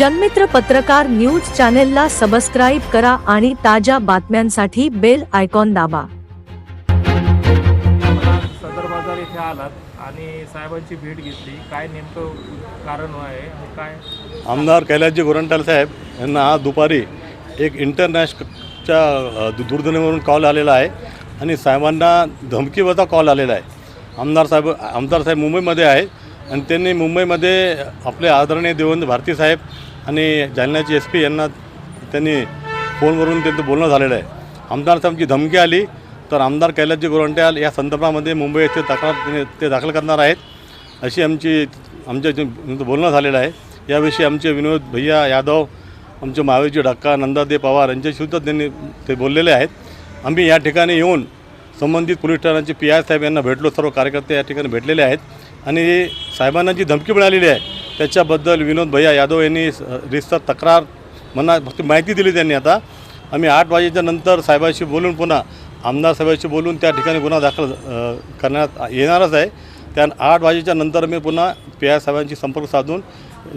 जनमित्र पत्रकार न्यूज चॅनेलला सबस्क्राईब करा आणि ताज्या बातम्यांसाठी बेल आयकॉन दाबा. सदर बाजार येथे आलात आणि साहेबांची भेट घेतली. काय नेमकं कारण आहे आणि काय? आमदार कैलासजी गोरंट्याल साहेब यांना आज दुपारी एक इंटरनॅशनलच्या दूरध्वनीवरून कॉल आलेला आहे आणि साहेबांना धमकीवरचा कॉल आलेला आहे. आमदार साहेब आमदार साहेब मुंबईमध्ये आहेत आणि त्यांनी मुंबईमध्ये आपले आदरणीय देवेंद्र भारती साहेब आणि जालन्याचे एस पी यांना त्यांनी फोनवरून त्यांचं बोलणं झालेलं आहे. आमदार साहेबांची धमकी आली तर आमदार कैलासजी गोरंट्याल या संदर्भामध्ये मुंबई येथे तक्रार ते- दाखल करणार आहेत. अशी आमची आमच्या बोलणं झालेलं आहे. याविषयी आमचे विनोद भैया यादव आमचे महावीरजी ढक्का नंदादे पवार यांच्याशीसुद्धा त्यांनी ते बोललेले आहेत. आम्ही या ठिकाणी येऊन संबंधित पोलीस ठाण्याचे पी आय साहेब यांना भेटलो. सर्व कार्यकर्ते या ठिकाणी भेटलेले आहेत. आणि साहेबांना जी धमकी मिळालेली आहे त्याच्याबद्दल विनोद भैया यादव यांनी रिस्तर तक्रार म्हणा फक्त माहिती दिली त्यांनी आता. आम्ही आठ वाजेच्या नंतर साहेबांशी बोलून पुन्हा आमदार साहेबांशी बोलून त्या ठिकाणी गुन्हा दाखल करण्यात येणारच आहे. त्या आठ वाजेच्या नंतर मी पुन्हा पी आय साहेबांशी संपर्क साधून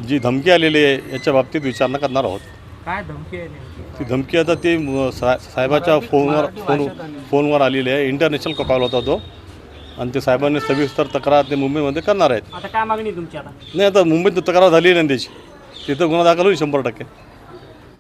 जी धमकी आलेली आहे याच्या बाबतीत विचारणा करणार आहोत. काय धमकी ती धमकी आता ती साहेबाच्या फोनवर फोन फोनवर आलेली आहे. इंटरनॅशनल कॉल होता तो. आणि ते साहेबांनी सविस्तर तक्रार ते मुंबईमध्ये करणार आहेत. आता काय मागणी तुमची आता? नाही आता मुंबईत तक्रार झाली नाही त्याची तिथं गुन्हा दाखल होईल शंभर टक्के.